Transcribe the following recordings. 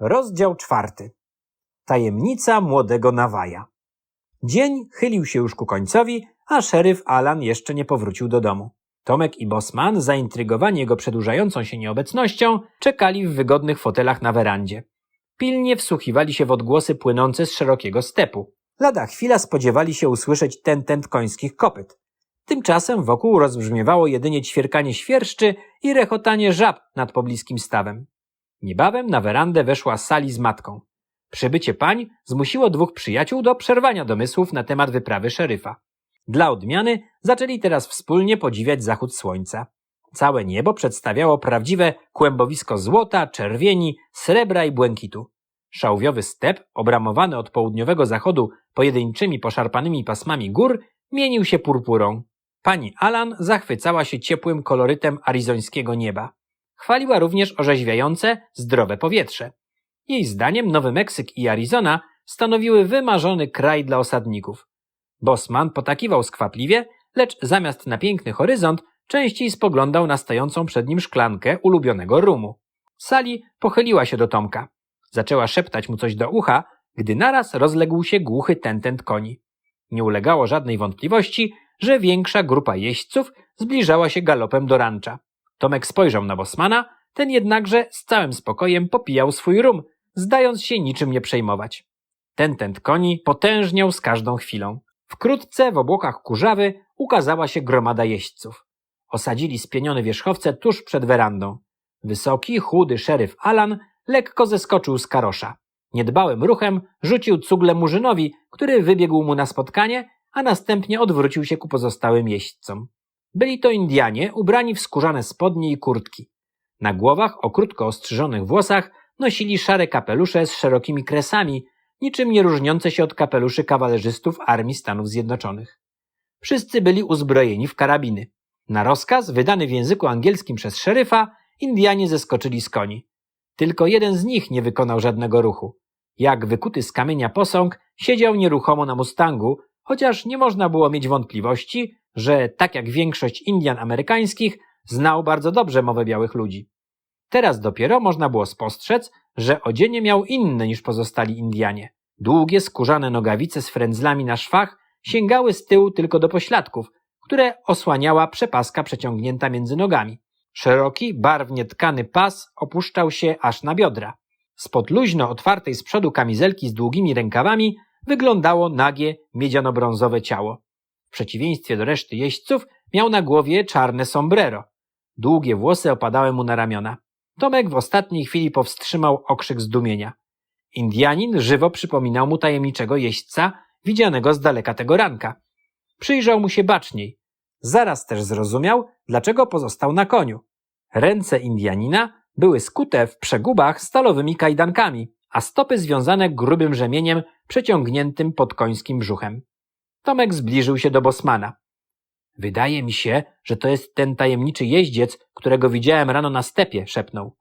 Rozdział czwarty. Tajemnica młodego Nawaja. Dzień chylił się już ku końcowi, a szeryf Alan jeszcze nie powrócił do domu. Tomek i Bosman, zaintrygowani jego przedłużającą się nieobecnością, czekali w wygodnych fotelach na werandzie. Pilnie wsłuchiwali się w odgłosy płynące z szerokiego stepu. Lada chwila spodziewali się usłyszeć ten tent końskich kopyt. Tymczasem wokół rozbrzmiewało jedynie ćwierkanie świerszczy i rechotanie żab nad pobliskim stawem. Niebawem na werandę weszła Sali z matką. Przybycie pań zmusiło dwóch przyjaciół do przerwania domysłów na temat wyprawy szeryfa. Dla odmiany zaczęli teraz wspólnie podziwiać zachód słońca. Całe niebo przedstawiało prawdziwe kłębowisko złota, czerwieni, srebra i błękitu. Szałwiowy step, obramowany od południowego zachodu pojedynczymi poszarpanymi pasmami gór, mienił się purpurą. Pani Alan zachwycała się ciepłym kolorytem arizońskiego nieba. Chwaliła również orzeźwiające, zdrowe powietrze. Jej zdaniem Nowy Meksyk i Arizona stanowiły wymarzony kraj dla osadników. Bosman potakiwał skwapliwie, lecz zamiast na piękny horyzont częściej spoglądał na stojącą przed nim szklankę ulubionego rumu. Sali pochyliła się do Tomka. Zaczęła szeptać mu coś do ucha, gdy naraz rozległ się głuchy tentent koni. Nie ulegało żadnej wątpliwości, że większa grupa jeźdźców zbliżała się galopem do rancza. Tomek spojrzał na Bosmana, ten jednakże z całym spokojem popijał swój rum, zdając się niczym nie przejmować. Tentent koni potężniał z każdą chwilą. Wkrótce w obłokach kurzawy ukazała się gromada jeźdźców. Osadzili spienione wierzchowce tuż przed werandą. Wysoki, chudy szeryf Alan lekko zeskoczył z karosza. Niedbałym ruchem rzucił cugle murzynowi, który wybiegł mu na spotkanie, a następnie odwrócił się ku pozostałym jeźdźcom. Byli to Indianie ubrani w skórzane spodnie i kurtki. Na głowach o krótko ostrzyżonych włosach nosili szare kapelusze z szerokimi kresami, niczym nie różniące się od kapeluszy kawalerzystów Armii Stanów Zjednoczonych. Wszyscy byli uzbrojeni w karabiny. Na rozkaz, wydany w języku angielskim przez szeryfa, Indianie zeskoczyli z koni. Tylko jeden z nich nie wykonał żadnego ruchu. Jak wykuty z kamienia posąg, siedział nieruchomo na mustangu, chociaż nie można było mieć wątpliwości, że, tak jak większość Indian amerykańskich, znał bardzo dobrze mowę białych ludzi. Teraz dopiero można było spostrzec, że odzienie miał inne niż pozostali Indianie. Długie, skórzane nogawice z frędzlami na szwach sięgały z tyłu tylko do pośladków, które osłaniała przepaska przeciągnięta między nogami. Szeroki, barwnie tkany pas opuszczał się aż na biodra. Spod luźno otwartej z przodu kamizelki z długimi rękawami wyglądało nagie, miedziano-brązowe ciało. W przeciwieństwie do reszty jeźdźców miał na głowie czarne sombrero. Długie włosy opadały mu na ramiona. Tomek w ostatniej chwili powstrzymał okrzyk zdumienia. Indianin żywo przypominał mu tajemniczego jeźdźca, widzianego z daleka tego ranka. Przyjrzał mu się baczniej. Zaraz też zrozumiał, dlaczego pozostał na koniu. Ręce Indianina były skute w przegubach stalowymi kajdankami, a stopy związane grubym rzemieniem przeciągniętym pod końskim brzuchem. Tomek zbliżył się do Bosmana. Wydaje mi się, że to jest ten tajemniczy jeździec, którego widziałem rano na stepie, szepnął.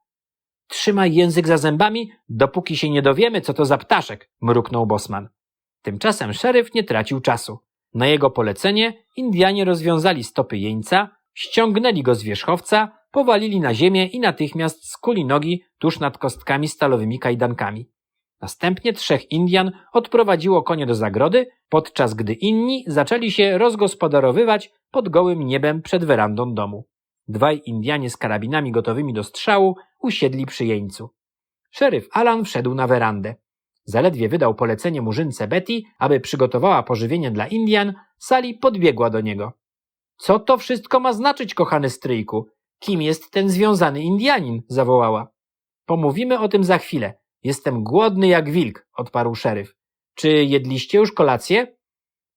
Trzymaj język za zębami, dopóki się nie dowiemy, co to za ptaszek, mruknął Bosman. Tymczasem szeryf nie tracił czasu. Na jego polecenie Indianie rozwiązali stopy jeńca, ściągnęli go z wierzchowca, powalili na ziemię i natychmiast skuli nogi tuż nad kostkami stalowymi kajdankami. Następnie trzech Indian odprowadziło konie do zagrody, podczas gdy inni zaczęli się rozgospodarowywać pod gołym niebem przed werandą domu. Dwaj Indianie z karabinami gotowymi do strzału usiedli przy jeńcu. Szeryf Alan wszedł na werandę. Zaledwie wydał polecenie murzynce Betty, aby przygotowała pożywienie dla Indian, Sali podbiegła do niego. Co to wszystko ma znaczyć, kochany stryjku? Kim jest ten związany Indianin? zawołała. Pomówimy o tym za chwilę. Jestem głodny jak wilk, odparł szeryf. Czy jedliście już kolację?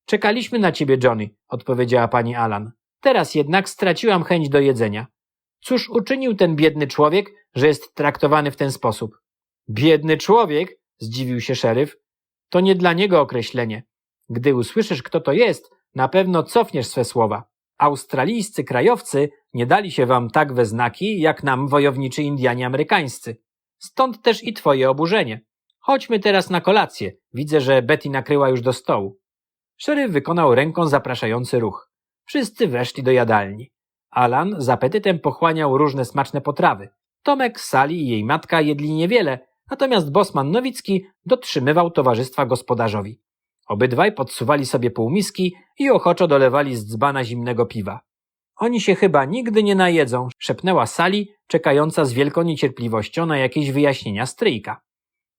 Czekaliśmy na ciebie, Johnny, odpowiedziała pani Alan. Teraz jednak straciłam chęć do jedzenia. Cóż uczynił ten biedny człowiek, że jest traktowany w ten sposób? Biedny człowiek? zdziwił się szeryf. To nie dla niego określenie. Gdy usłyszysz, kto to jest, na pewno cofniesz swe słowa. Australijscy krajowcy nie dali się wam tak we znaki, jak nam wojowniczy Indianie amerykańscy. Stąd też i twoje oburzenie. Chodźmy teraz na kolację. Widzę, że Betty nakryła już do stołu. Szeryf wykonał ręką zapraszający ruch. Wszyscy weszli do jadalni. Alan z apetytem pochłaniał różne smaczne potrawy. Tomek, Sali i jej matka jedli niewiele, natomiast Bosman Nowicki dotrzymywał towarzystwa gospodarzowi. Obydwaj podsuwali sobie półmiski i ochoczo dolewali z dzbana zimnego piwa. Oni się chyba nigdy nie najedzą, szepnęła Sali, czekająca z wielką niecierpliwością na jakieś wyjaśnienia stryjka.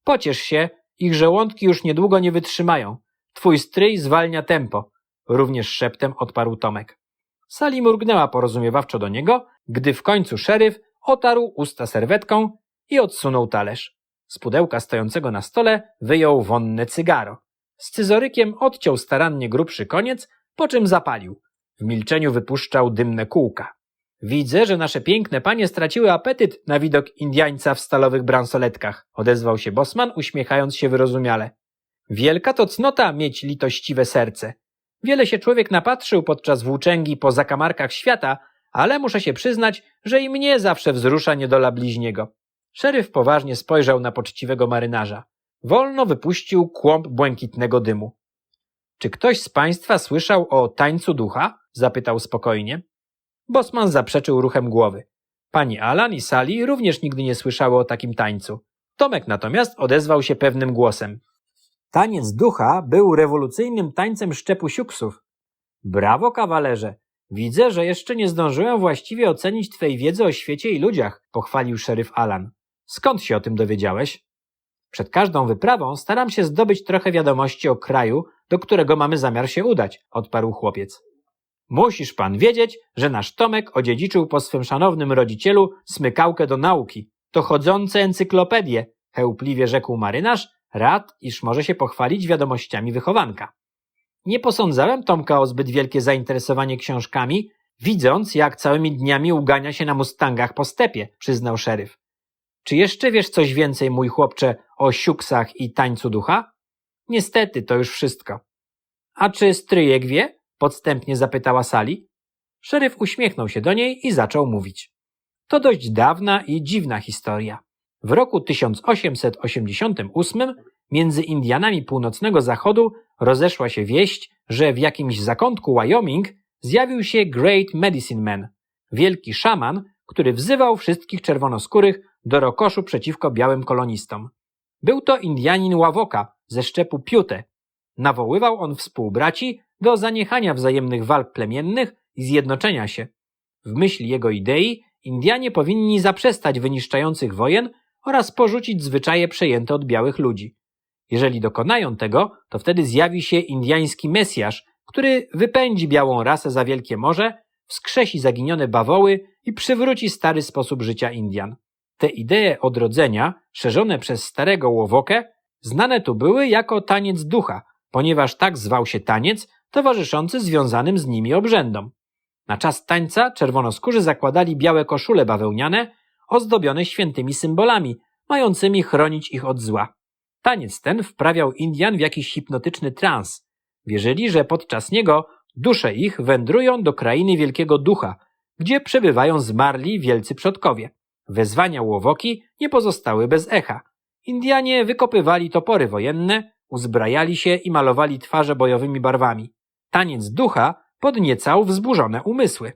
Pociesz się, ich żołądki już niedługo nie wytrzymają. Twój stryj zwalnia tempo, również szeptem odparł Tomek. Sali mrugnęła porozumiewawczo do niego, gdy w końcu szeryf otarł usta serwetką i odsunął talerz. Z pudełka stojącego na stole wyjął wonne cygaro. Scyzorykiem odciął starannie grubszy koniec, po czym zapalił. W milczeniu wypuszczał dymne kółka. Widzę, że nasze piękne panie straciły apetyt na widok Indiańca w stalowych bransoletkach, odezwał się Bosman, uśmiechając się wyrozumiale. Wielka to cnota mieć litościwe serce. Wiele się człowiek napatrzył podczas włóczęgi po zakamarkach świata, ale muszę się przyznać, że i mnie zawsze wzrusza niedola bliźniego. Szeryf poważnie spojrzał na poczciwego marynarza. Wolno wypuścił kłąb błękitnego dymu. Czy ktoś z państwa słyszał o tańcu ducha? zapytał spokojnie. Bosman zaprzeczył ruchem głowy. Pani Alan i Sali również nigdy nie słyszały o takim tańcu. Tomek natomiast odezwał się pewnym głosem. Taniec ducha był rewolucyjnym tańcem szczepu siuksów. Brawo, kawalerze! Widzę, że jeszcze nie zdążyłem właściwie ocenić Twej wiedzy o świecie i ludziach, pochwalił szeryf Alan. Skąd się o tym dowiedziałeś? Przed każdą wyprawą staram się zdobyć trochę wiadomości o kraju, do którego mamy zamiar się udać, odparł chłopiec. Musisz pan wiedzieć, że nasz Tomek odziedziczył po swym szanownym rodzicielu smykałkę do nauki. To chodzące encyklopedie, chełpliwie rzekł marynarz, rad, iż może się pochwalić wiadomościami wychowanka. Nie posądzałem Tomka o zbyt wielkie zainteresowanie książkami, widząc, jak całymi dniami ugania się na mustangach po stepie, przyznał szeryf. Czy jeszcze wiesz coś więcej, mój chłopcze, o siuksach i tańcu ducha? Niestety, to już wszystko. A czy stryjek wie? Podstępnie zapytała Sali. Szeryf uśmiechnął się do niej i zaczął mówić. To dość dawna i dziwna historia. W roku 1888 między Indianami północnego zachodu rozeszła się wieść, że w jakimś zakątku Wyoming zjawił się Great Medicine Man, wielki szaman, który wzywał wszystkich czerwonoskórych do rokoszu przeciwko białym kolonistom. Był to Indianin Ławoka ze szczepu Piute. Nawoływał on współbraci do zaniechania wzajemnych walk plemiennych i zjednoczenia się. W myśl jego idei Indianie powinni zaprzestać wyniszczających wojen oraz porzucić zwyczaje przejęte od białych ludzi. Jeżeli dokonają tego, to wtedy zjawi się indiański Mesjasz, który wypędzi białą rasę za wielkie morze, wskrzesi zaginione bawoły i przywróci stary sposób życia Indian. Te idee odrodzenia, szerzone przez starego łowokę, znane tu były jako taniec ducha, ponieważ tak zwał się taniec towarzyszący związanym z nimi obrzędom. Na czas tańca czerwonoskórzy zakładali białe koszule bawełniane, ozdobione świętymi symbolami, mającymi chronić ich od zła. Taniec ten wprawiał Indian w jakiś hipnotyczny trans. Wierzyli, że podczas niego dusze ich wędrują do krainy wielkiego ducha, gdzie przebywają zmarli wielcy przodkowie. Wezwania łowoki nie pozostały bez echa. Indianie wykopywali topory wojenne, uzbrajali się i malowali twarze bojowymi barwami. Taniec ducha podniecał wzburzone umysły.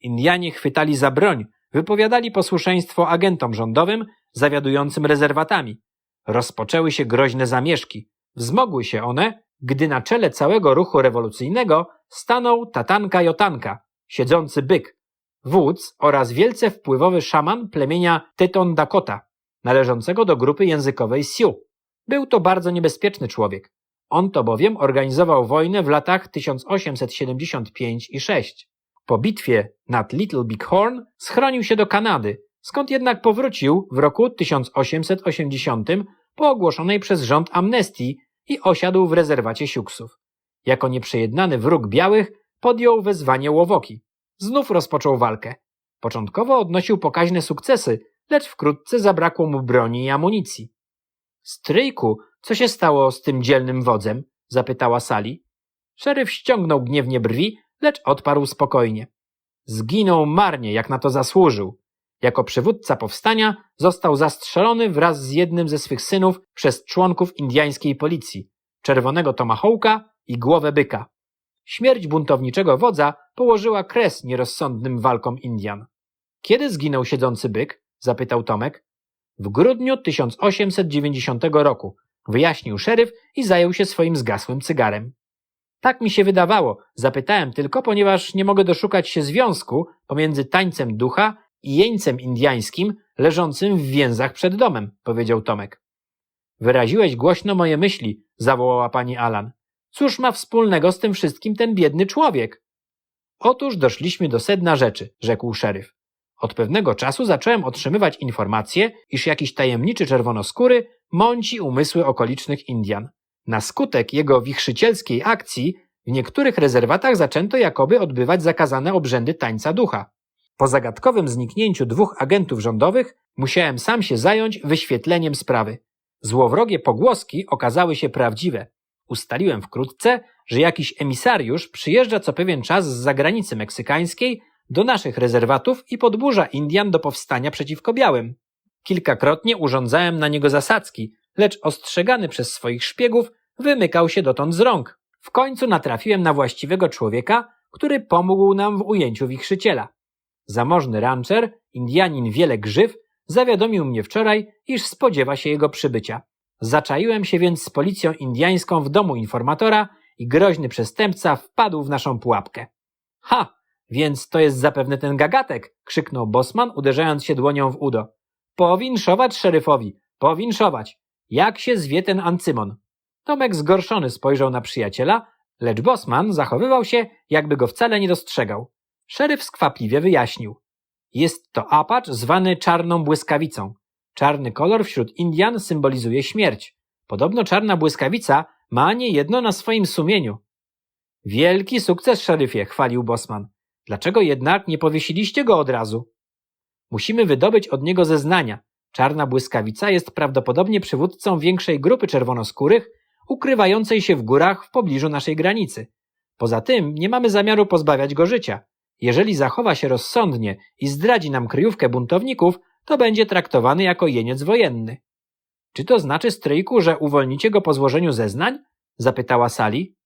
Indianie chwytali za broń, wypowiadali posłuszeństwo agentom rządowym zawiadującym rezerwatami. Rozpoczęły się groźne zamieszki. Wzmogły się one, gdy na czele całego ruchu rewolucyjnego stanął Tatanka Jotanka, siedzący byk, wódz oraz wielce wpływowy szaman plemienia Teton Dakota, należącego do grupy językowej Sioux. Był to bardzo niebezpieczny człowiek. On to bowiem organizował wojnę w latach 1875 i 6. Po bitwie nad Little Big Horn schronił się do Kanady, skąd jednak powrócił w roku 1880 po ogłoszonej przez rząd amnestii i osiadł w rezerwacie Siuksów. Jako nieprzejednany wróg białych podjął wezwanie Łowoki. Znów rozpoczął walkę. Początkowo odnosił pokaźne sukcesy, lecz wkrótce zabrakło mu broni i amunicji. Stryjku, co się stało z tym dzielnym wodzem? zapytała Sali. Szeryf ściągnął gniewnie brwi, lecz odparł spokojnie. Zginął marnie, jak na to zasłużył. Jako przywódca powstania został zastrzelony wraz z jednym ze swych synów przez członków indyjskiej policji, czerwonego tomahawka i głowę byka. Śmierć buntowniczego wodza położyła kres nierozsądnym walkom Indian. Kiedy zginął siedzący byk? zapytał Tomek. W grudniu 1890 roku, wyjaśnił szeryf i zajął się swoim zgasłym cygarem. Tak mi się wydawało, zapytałem tylko, ponieważ nie mogę doszukać się związku pomiędzy tańcem ducha i jeńcem indiańskim leżącym w więzach przed domem, powiedział Tomek. Wyraziłeś głośno moje myśli, zawołała pani Alan. Cóż ma wspólnego z tym wszystkim ten biedny człowiek? Otóż doszliśmy do sedna rzeczy, rzekł szeryf. Od pewnego czasu zacząłem otrzymywać informacje, iż jakiś tajemniczy czerwonoskóry mąci umysły okolicznych Indian. Na skutek jego wichrzycielskiej akcji w niektórych rezerwatach zaczęto jakoby odbywać zakazane obrzędy tańca ducha. Po zagadkowym zniknięciu dwóch agentów rządowych musiałem sam się zająć wyświetleniem sprawy. Złowrogie pogłoski okazały się prawdziwe. Ustaliłem wkrótce, że jakiś emisariusz przyjeżdża co pewien czas z zagranicy meksykańskiej do naszych rezerwatów i podburza Indian do powstania przeciwko białym. Kilkakrotnie urządzałem na niego zasadzki, lecz ostrzegany przez swoich szpiegów wymykał się dotąd z rąk. W końcu natrafiłem na właściwego człowieka, który pomógł nam w ujęciu wichrzyciela. Zamożny rancher, Indianin Wiele Grzyw, zawiadomił mnie wczoraj, iż spodziewa się jego przybycia. Zaczaiłem się więc z policją indiańską w domu informatora i groźny przestępca wpadł w naszą pułapkę. Ha! Więc to jest zapewne ten gagatek! krzyknął Bosman, uderzając się dłonią w udo. Powinszować szeryfowi! Powinszować! Jak się zwie ten Ancymon? Tomek zgorszony spojrzał na przyjaciela, lecz Bosman zachowywał się, jakby go wcale nie dostrzegał. Szeryf skwapliwie wyjaśnił. Jest to apacz zwany czarną błyskawicą. Czarny kolor wśród Indian symbolizuje śmierć. Podobno czarna błyskawica ma nie jedno na swoim sumieniu. Wielki sukces, szeryfie, chwalił Bosman. Dlaczego jednak nie powiesiliście go od razu? Musimy wydobyć od niego zeznania. Czarna błyskawica jest prawdopodobnie przywódcą większej grupy czerwonoskórych, ukrywającej się w górach w pobliżu naszej granicy. Poza tym nie mamy zamiaru pozbawiać go życia. Jeżeli zachowa się rozsądnie i zdradzi nam kryjówkę buntowników, to będzie traktowany jako jeniec wojenny. Czy to znaczy, stryjku, że uwolnicie go po złożeniu zeznań? zapytała Sali.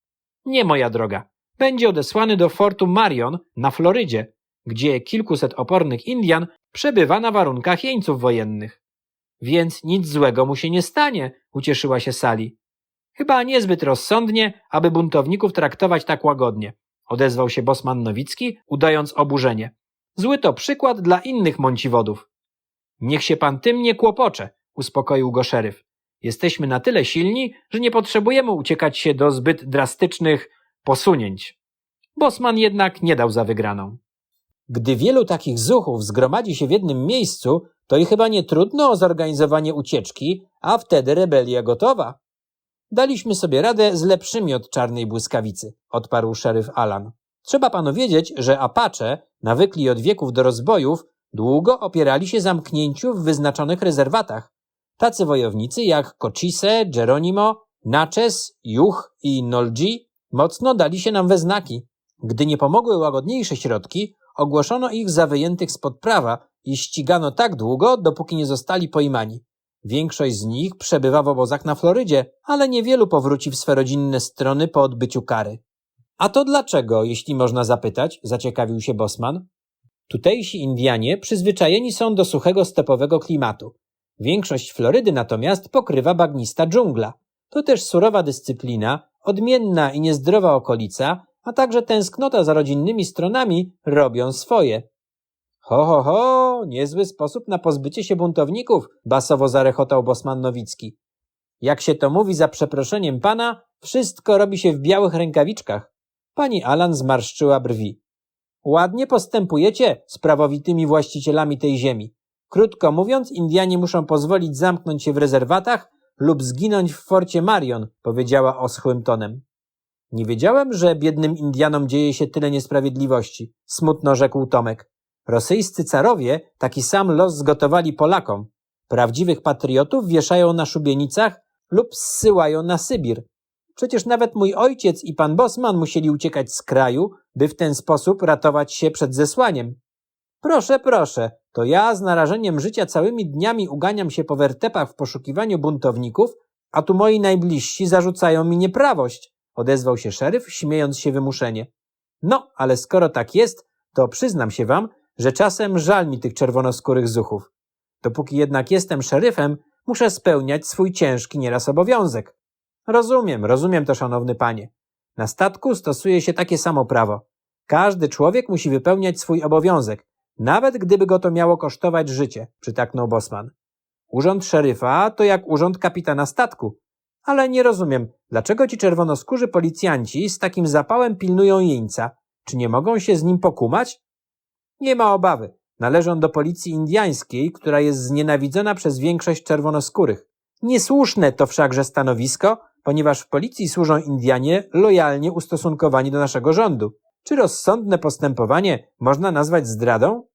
Nie, moja droga. Będzie odesłany do fortu Marion na Florydzie, gdzie kilkuset opornych Indian przebywa na warunkach jeńców wojennych. Więc nic złego mu się nie stanie, ucieszyła się Sali. Chyba niezbyt rozsądnie, aby buntowników traktować tak łagodnie, odezwał się Bosman Nowicki, udając oburzenie. Zły to przykład dla innych mąciwodów. Niech się pan tym nie kłopocze, uspokoił go szeryf. Jesteśmy na tyle silni, że nie potrzebujemy uciekać się do zbyt drastycznych posunięć. Bosman jednak nie dał za wygraną. Gdy wielu takich zuchów zgromadzi się w jednym miejscu, to i chyba nie trudno o zorganizowanie ucieczki, a wtedy rebelia gotowa. Daliśmy sobie radę z lepszymi od czarnej błyskawicy, odparł szeryf Alan. Trzeba panu wiedzieć, że Apache, nawykli od wieków do rozbojów, długo opierali się zamknięciu w wyznaczonych rezerwatach. Tacy wojownicy jak Cochise, Geronimo, Naches, Juch i Nolgi mocno dali się nam we znaki. Gdy nie pomogły łagodniejsze środki, ogłoszono ich za wyjętych spod prawa i ścigano tak długo, dopóki nie zostali pojmani. Większość z nich przebywa w obozach na Florydzie, ale niewielu powróci w swe rodzinne strony po odbyciu kary. A to dlaczego, jeśli można zapytać, zaciekawił się Bosman. Tutejsi Indianie przyzwyczajeni są do suchego stepowego klimatu. Większość Florydy natomiast pokrywa bagnista dżungla. To też surowa dyscyplina, odmienna i niezdrowa okolica, a także tęsknota za rodzinnymi stronami robią swoje. Ho, ho, ho, niezły sposób na pozbycie się buntowników, basowo zarechotał Bosman Nowicki. Jak się to mówi za przeproszeniem pana, wszystko robi się w białych rękawiczkach. Pani Alan zmarszczyła brwi. Ładnie postępujecie z prawowitymi właścicielami tej ziemi. Krótko mówiąc, Indianie muszą pozwolić zamknąć się w rezerwatach lub zginąć w forcie Marion, powiedziała oschłym tonem. Nie wiedziałem, że biednym Indianom dzieje się tyle niesprawiedliwości, smutno rzekł Tomek. Rosyjscy carowie taki sam los zgotowali Polakom. Prawdziwych patriotów wieszają na szubienicach lub zsyłają na Sybir. Przecież nawet mój ojciec i pan Bosman musieli uciekać z kraju, by w ten sposób ratować się przed zesłaniem. Proszę, proszę, to ja z narażeniem życia całymi dniami uganiam się po wertepach w poszukiwaniu buntowników, a tu moi najbliżsi zarzucają mi nieprawość, odezwał się szeryf, śmiejąc się wymuszenie. No, ale skoro tak jest, to przyznam się wam, że czasem żal mi tych czerwonoskórych zuchów. Dopóki jednak jestem szeryfem, muszę spełniać swój ciężki nieraz obowiązek. Rozumiem, rozumiem to, szanowny panie. Na statku stosuje się takie samo prawo. Każdy człowiek musi wypełniać swój obowiązek, nawet gdyby go to miało kosztować życie, przytaknął Bosman. Urząd szeryfa to jak urząd kapitana statku. Ale nie rozumiem, dlaczego ci czerwonoskórzy policjanci z takim zapałem pilnują jeńca? Czy nie mogą się z nim pokumać? Nie ma obawy. Należą do policji indiańskiej, która jest znienawidzona przez większość czerwonoskórych. Niesłuszne to wszakże stanowisko, ponieważ w policji służą Indianie lojalnie ustosunkowani do naszego rządu. Czy rozsądne postępowanie można nazwać zdradą?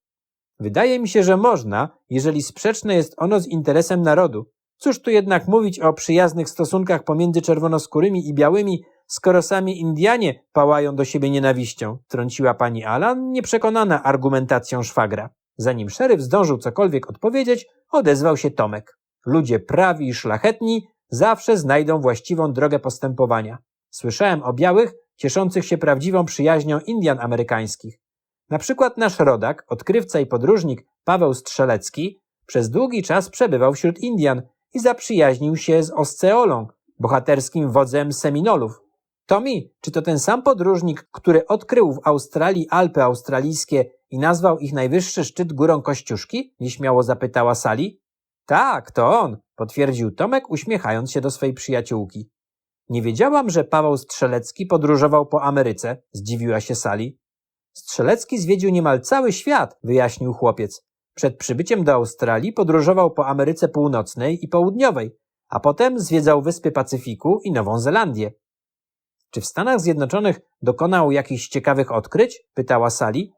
Wydaje mi się, że można, jeżeli sprzeczne jest ono z interesem narodu. Cóż tu jednak mówić o przyjaznych stosunkach pomiędzy czerwonoskórymi i białymi, skoro sami Indianie pałają do siebie nienawiścią, trąciła pani Alan, nieprzekonana argumentacją szwagra. Zanim szeryf zdążył cokolwiek odpowiedzieć, odezwał się Tomek. Ludzie prawi i szlachetni zawsze znajdą właściwą drogę postępowania. Słyszałem o białych, cieszących się prawdziwą przyjaźnią Indian amerykańskich. Na przykład nasz rodak, odkrywca i podróżnik Paweł Strzelecki przez długi czas przebywał wśród Indian i zaprzyjaźnił się z Osceolą, bohaterskim wodzem Seminolów. Tomi, czy to ten sam podróżnik, który odkrył w Australii Alpy australijskie i nazwał ich najwyższy szczyt górą Kościuszki? Nieśmiało zapytała Sali. Tak, to on, potwierdził Tomek, uśmiechając się do swej przyjaciółki. Nie wiedziałam, że Paweł Strzelecki podróżował po Ameryce, zdziwiła się Sali. Strzelecki zwiedził niemal cały świat, wyjaśnił chłopiec. Przed przybyciem do Australii podróżował po Ameryce Północnej i Południowej, a potem zwiedzał Wyspy Pacyfiku i Nową Zelandię. Czy w Stanach Zjednoczonych dokonał jakichś ciekawych odkryć? pytała Sali.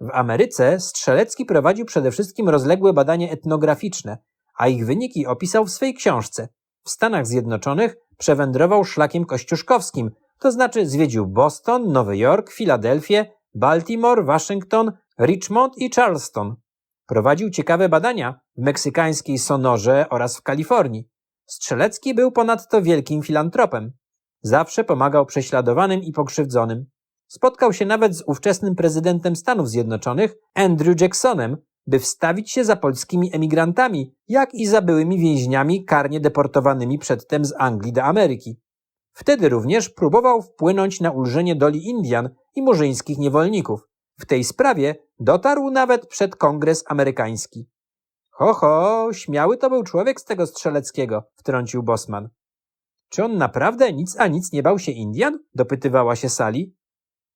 W Ameryce Strzelecki prowadził przede wszystkim rozległe badania etnograficzne, a ich wyniki opisał w swej książce. W Stanach Zjednoczonych przewędrował szlakiem kościuszkowskim, to znaczy zwiedził Boston, Nowy Jork, Filadelfię, Baltimore, Waszyngton, Richmond i Charleston. Prowadził ciekawe badania w meksykańskiej Sonorze oraz w Kalifornii. Strzelecki był ponadto wielkim filantropem. Zawsze pomagał prześladowanym i pokrzywdzonym. Spotkał się nawet z ówczesnym prezydentem Stanów Zjednoczonych, Andrew Jacksonem, by wstawić się za polskimi emigrantami, jak i za byłymi więźniami karnie deportowanymi przedtem z Anglii do Ameryki. Wtedy również próbował wpłynąć na ulżenie doli Indian i murzyńskich niewolników. W tej sprawie dotarł nawet przed Kongres Amerykański. Ho, ho, śmiały to był człowiek z tego strzeleckiego, wtrącił Bosman. Czy on naprawdę nic a nic nie bał się Indian? dopytywała się Sali.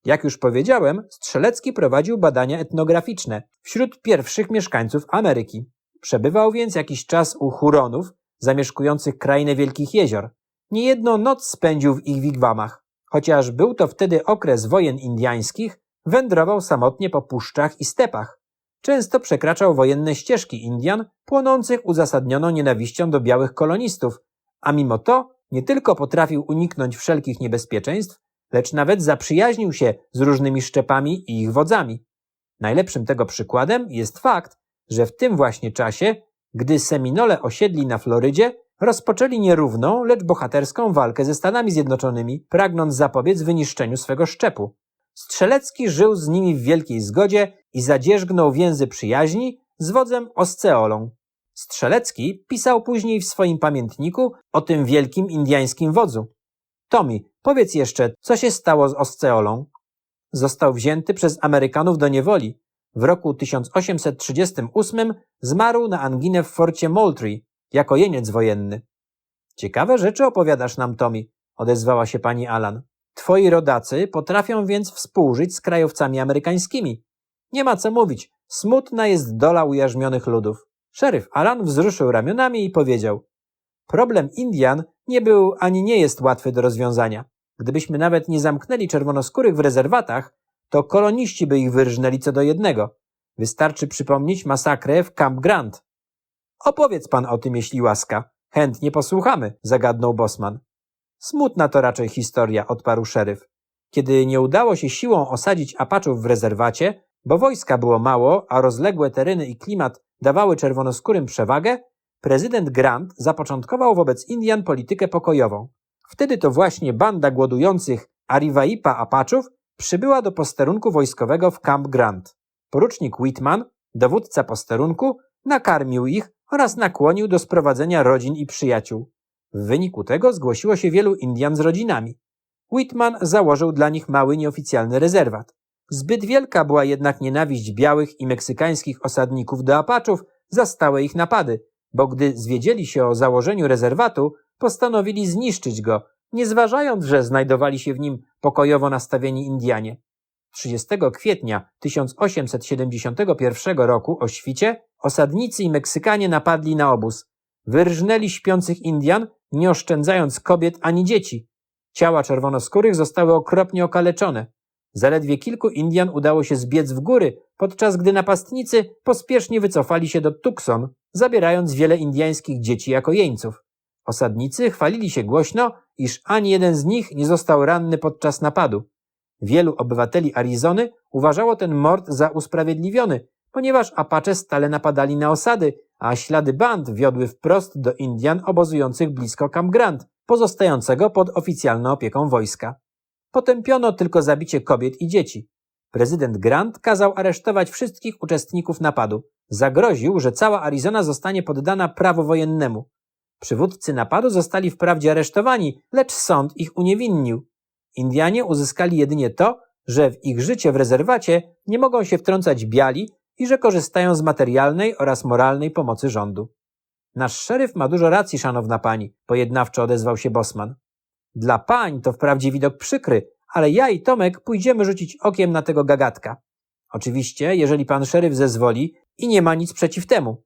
Jak już powiedziałem, Strzelecki prowadził badania etnograficzne wśród pierwszych mieszkańców Ameryki. Przebywał więc jakiś czas u Huronów, zamieszkujących krainę Wielkich Jezior. Niejedną noc spędził w ich wigwamach. Chociaż był to wtedy okres wojen indiańskich, wędrował samotnie po puszczach i stepach. Często przekraczał wojenne ścieżki Indian, płonących uzasadnioną nienawiścią do białych kolonistów, a mimo to nie tylko potrafił uniknąć wszelkich niebezpieczeństw, lecz nawet zaprzyjaźnił się z różnymi szczepami i ich wodzami. Najlepszym tego przykładem jest fakt, że w tym właśnie czasie, gdy Seminole osiedli na Florydzie, rozpoczęli nierówną, lecz bohaterską walkę ze Stanami Zjednoczonymi, pragnąc zapobiec wyniszczeniu swego szczepu. Strzelecki żył z nimi w wielkiej zgodzie i zadzierzgnął więzy przyjaźni z wodzem Osceolą. Strzelecki pisał później w swoim pamiętniku o tym wielkim indiańskim wodzu. Tomi, powiedz jeszcze, co się stało z Osceolą? Został wzięty przez Amerykanów do niewoli. W roku 1838 zmarł na anginę w forcie Moultrie jako jeniec wojenny. Ciekawe rzeczy opowiadasz nam, Tomi, odezwała się pani Alan. Twoi rodacy potrafią więc współżyć z krajowcami amerykańskimi. Nie ma co mówić, smutna jest dola ujarzmionych ludów. Szeryf Alan wzruszył ramionami i powiedział: Problem Indian nie był ani nie jest łatwy do rozwiązania. Gdybyśmy nawet nie zamknęli czerwonoskórych w rezerwatach, to koloniści by ich wyrżnęli co do jednego. Wystarczy przypomnieć masakrę w Camp Grant. Opowiedz pan o tym, jeśli łaska. Chętnie posłuchamy, zagadnął Bosman. Smutna to raczej historia, odparł szeryf. Kiedy nie udało się siłą osadzić Apaczów w rezerwacie, bo wojska było mało, a rozległe tereny i klimat dawały czerwonoskórym przewagę, prezydent Grant zapoczątkował wobec Indian politykę pokojową. Wtedy to właśnie banda głodujących Arivaipa Apaczów przybyła do posterunku wojskowego w Camp Grant. Porucznik Whitman, dowódca posterunku, nakarmił ich oraz nakłonił do sprowadzenia rodzin i przyjaciół. W wyniku tego zgłosiło się wielu Indian z rodzinami. Whitman założył dla nich mały nieoficjalny rezerwat. Zbyt wielka była jednak nienawiść białych i meksykańskich osadników do Apaczów za stałe ich napady, bo gdy zwiedzieli się o założeniu rezerwatu, postanowili zniszczyć go, nie zważając, że znajdowali się w nim pokojowo nastawieni Indianie. 30 kwietnia 1871 roku o świcie osadnicy i Meksykanie napadli na obóz. Wyrżnęli śpiących Indian, nie oszczędzając kobiet ani dzieci. Ciała czerwonoskórych zostały okropnie okaleczone. Zaledwie kilku Indian udało się zbiec w góry, podczas gdy napastnicy pospiesznie wycofali się do Tucson, zabierając wiele indiańskich dzieci jako jeńców. Osadnicy chwalili się głośno, iż ani jeden z nich nie został ranny podczas napadu. Wielu obywateli Arizony uważało ten mord za usprawiedliwiony, ponieważ Apache stale napadali na osady, a ślady band wiodły wprost do Indian obozujących blisko Camp Grant, pozostającego pod oficjalną opieką wojska. Potępiono tylko zabicie kobiet i dzieci. Prezydent Grant kazał aresztować wszystkich uczestników napadu. Zagroził, że cała Arizona zostanie poddana prawu wojennemu. Przywódcy napadu zostali wprawdzie aresztowani, lecz sąd ich uniewinnił. Indianie uzyskali jedynie to, że w ich życie w rezerwacie nie mogą się wtrącać biali i że korzystają z materialnej oraz moralnej pomocy rządu. Nasz szeryf ma dużo racji, szanowna pani, pojednawczo odezwał się Bosman. Dla pań to wprawdzie widok przykry, ale ja i Tomek pójdziemy rzucić okiem na tego gagatka. Oczywiście, jeżeli pan szeryf zezwoli i nie ma nic przeciw temu.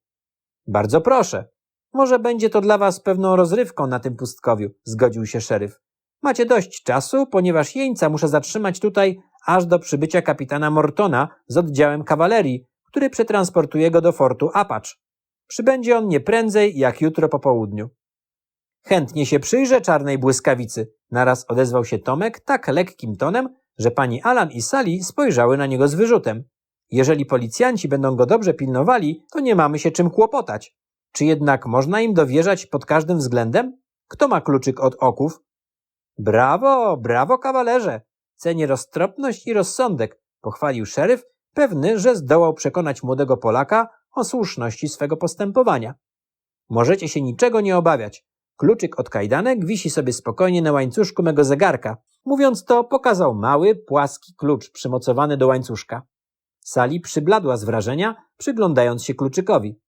Bardzo proszę. Może będzie to dla was pewną rozrywką na tym pustkowiu, zgodził się szeryf. Macie dość czasu, ponieważ jeńca muszę zatrzymać tutaj aż do przybycia kapitana Mortona z oddziałem kawalerii, który przetransportuje go do fortu Apacz. Przybędzie on nie prędzej jak jutro po południu. Chętnie się przyjrzę czarnej błyskawicy, naraz odezwał się Tomek tak lekkim tonem, że pani Alan i Sally spojrzały na niego z wyrzutem. Jeżeli policjanci będą go dobrze pilnowali, to nie mamy się czym kłopotać. Czy jednak można im dowierzać pod każdym względem? Kto ma kluczyk od oków? Brawo, brawo, kawalerze! Cenię roztropność i rozsądek, pochwalił szeryf, pewny, że zdołał przekonać młodego Polaka o słuszności swego postępowania. Możecie się niczego nie obawiać. Kluczyk od kajdanek wisi sobie spokojnie na łańcuszku mego zegarka. Mówiąc to, pokazał mały, płaski klucz przymocowany do łańcuszka. Sali przybladła z wrażenia, przyglądając się kluczykowi.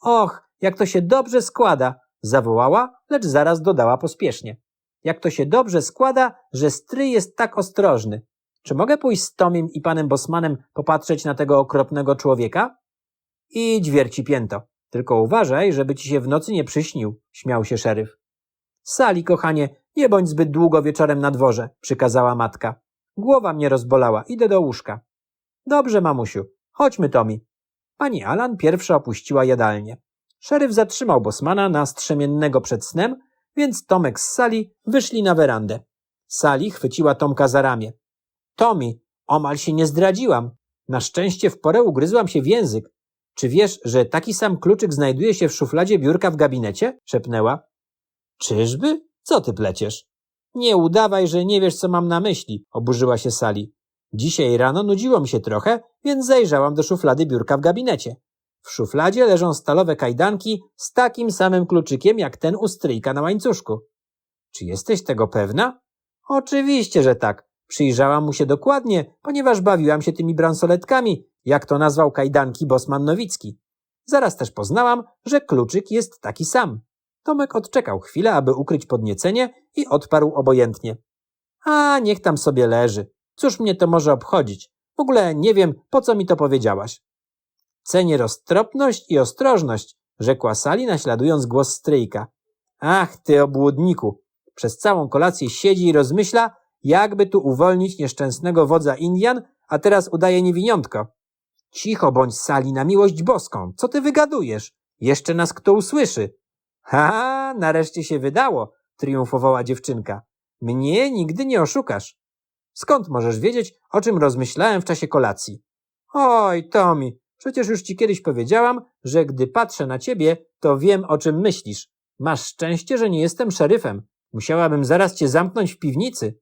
Och, jak to się dobrze składa! zawołała, lecz zaraz dodała pospiesznie. Jak to się dobrze składa, że stryj jest tak ostrożny. Czy mogę pójść z Tomim i panem Bosmanem popatrzeć na tego okropnego człowieka? Idź, wierci pięto. Tylko uważaj, żeby ci się w nocy nie przyśnił, śmiał się szeryf. Sali, kochanie, nie bądź zbyt długo wieczorem na dworze, przykazała matka. Głowa mnie rozbolała, idę do łóżka. Dobrze, mamusiu, chodźmy, Tomi. Pani Alan pierwsza opuściła jadalnię. Szeryf zatrzymał Bosmana na strzemiennego przed snem, więc Tomek z Sali wyszli na werandę. Sali chwyciła Tomka za ramię. Tomi, omal się nie zdradziłam. Na szczęście w porę ugryzłam się w język. Czy wiesz, że taki sam kluczyk znajduje się w szufladzie biurka w gabinecie? szepnęła. Czyżby? Co ty pleciesz? Nie udawaj, że nie wiesz, co mam na myśli, oburzyła się Sali. Dzisiaj rano nudziło mi się trochę, więc zajrzałam do szuflady biurka w gabinecie. W szufladzie leżą stalowe kajdanki z takim samym kluczykiem jak ten u stryjka na łańcuszku. Czy jesteś tego pewna? Oczywiście, że tak. Przyjrzałam mu się dokładnie, ponieważ bawiłam się tymi bransoletkami, jak to nazwał kajdanki Bosman Nowicki. Zaraz też poznałam, że kluczyk jest taki sam. Tomek odczekał chwilę, aby ukryć podniecenie i odparł obojętnie. A, niech tam sobie leży. Cóż mnie to może obchodzić? W ogóle nie wiem, po co mi to powiedziałaś. Cenię roztropność i ostrożność, rzekła Sali, naśladując głos stryjka. Ach, ty obłudniku! Przez całą kolację siedzi i rozmyśla, jakby tu uwolnić nieszczęsnego wodza Indian, a teraz udaje niewiniątko. Cicho bądź Sali, na miłość boską. Co ty wygadujesz? Jeszcze nas kto usłyszy. Ha, nareszcie się wydało, triumfowała dziewczynka. Mnie nigdy nie oszukasz. Skąd możesz wiedzieć, o czym rozmyślałem w czasie kolacji? Oj, Tomi, przecież już ci kiedyś powiedziałam, że gdy patrzę na ciebie, to wiem, o czym myślisz. Masz szczęście, że nie jestem szeryfem. Musiałabym zaraz cię zamknąć w piwnicy.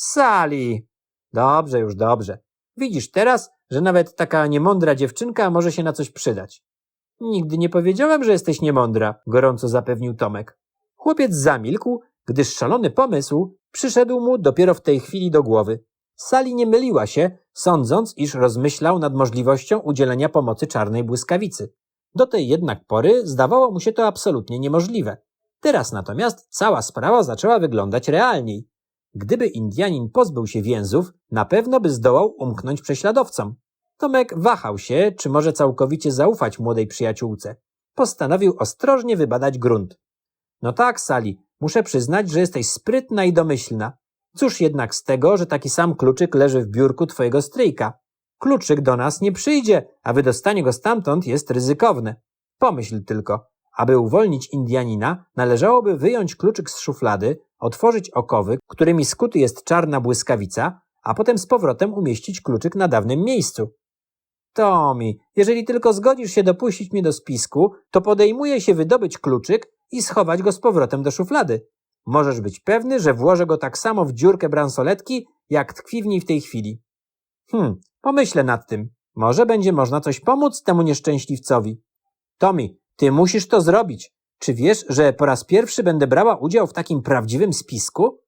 Sali! Dobrze, już dobrze. Widzisz teraz, że nawet taka niemądra dziewczynka może się na coś przydać. Nigdy nie powiedziałem, że jesteś niemądra, gorąco zapewnił Tomek. Chłopiec zamilkł, gdyż szalony pomysł przyszedł mu dopiero w tej chwili do głowy. Sali nie myliła się, sądząc, iż rozmyślał nad możliwością udzielenia pomocy czarnej błyskawicy. Do tej jednak pory zdawało mu się to absolutnie niemożliwe. Teraz natomiast cała sprawa zaczęła wyglądać realniej. Gdyby Indianin pozbył się więzów, na pewno by zdołał umknąć prześladowcom. Tomek wahał się, czy może całkowicie zaufać młodej przyjaciółce. Postanowił ostrożnie wybadać grunt. No tak, Sali, muszę przyznać, że jesteś sprytna i domyślna. Cóż jednak z tego, że taki sam kluczyk leży w biurku twojego stryjka? Kluczyk do nas nie przyjdzie, a wydostanie go stamtąd jest ryzykowne. Pomyśl tylko, aby uwolnić Indianina, należałoby wyjąć kluczyk z szuflady, otworzyć okowy, którymi skuty jest czarna błyskawica, a potem z powrotem umieścić kluczyk na dawnym miejscu. Tomi, jeżeli tylko zgodzisz się dopuścić mnie do spisku, to podejmuję się wydobyć kluczyk i schować go z powrotem do szuflady. Możesz być pewny, że włożę go tak samo w dziurkę bransoletki, jak tkwi w niej w tej chwili. Hmm, pomyślę nad tym. Może będzie można coś pomóc temu nieszczęśliwcowi. Tomi, ty musisz to zrobić. Czy wiesz, że po raz pierwszy będę brała udział w takim prawdziwym spisku?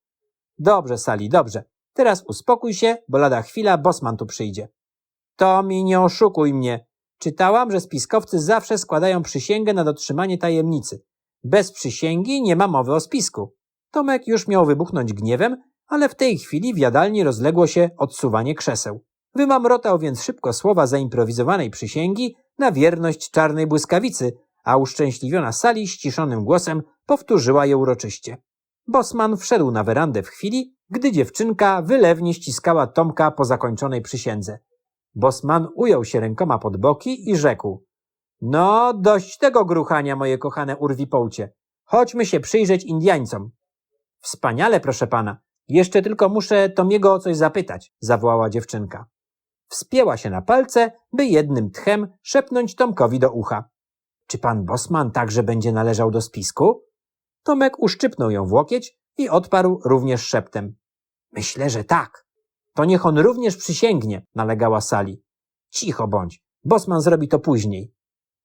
Dobrze, Sali, dobrze. Teraz uspokój się, bo lada chwila Bosman tu przyjdzie. Tomi, nie oszukuj mnie. Czytałam, że spiskowcy zawsze składają przysięgę na dotrzymanie tajemnicy. Bez przysięgi nie ma mowy o spisku. Tomek już miał wybuchnąć gniewem, ale w tej chwili w jadalni rozległo się odsuwanie krzeseł. Wymamrotał więc szybko słowa zaimprowizowanej przysięgi na wierność czarnej błyskawicy, a uszczęśliwiona Sali ściszonym głosem powtórzyła je uroczyście. Bosman wszedł na werandę w chwili, gdy dziewczynka wylewnie ściskała Tomka po zakończonej przysiędze. Bosman ujął się rękoma pod boki i rzekł. No, dość tego gruchania, moje kochane urwipołcie. Chodźmy się przyjrzeć Indiańcom. Wspaniale, proszę pana. Jeszcze tylko muszę Tomiego o coś zapytać, zawołała dziewczynka. Wspięła się na palce, by jednym tchem szepnąć Tomkowi do ucha. Czy pan Bosman także będzie należał do spisku? Tomek uszczypnął ją w łokieć i odparł również szeptem. Myślę, że tak. To niech on również przysięgnie, nalegała Sali. Cicho bądź, Bosman zrobi to później.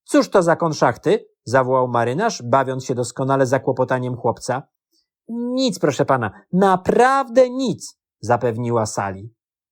Cóż to za konszachty? zawołał marynarz, bawiąc się doskonale zakłopotaniem chłopca. Nic, proszę pana, naprawdę nic, zapewniła Sali.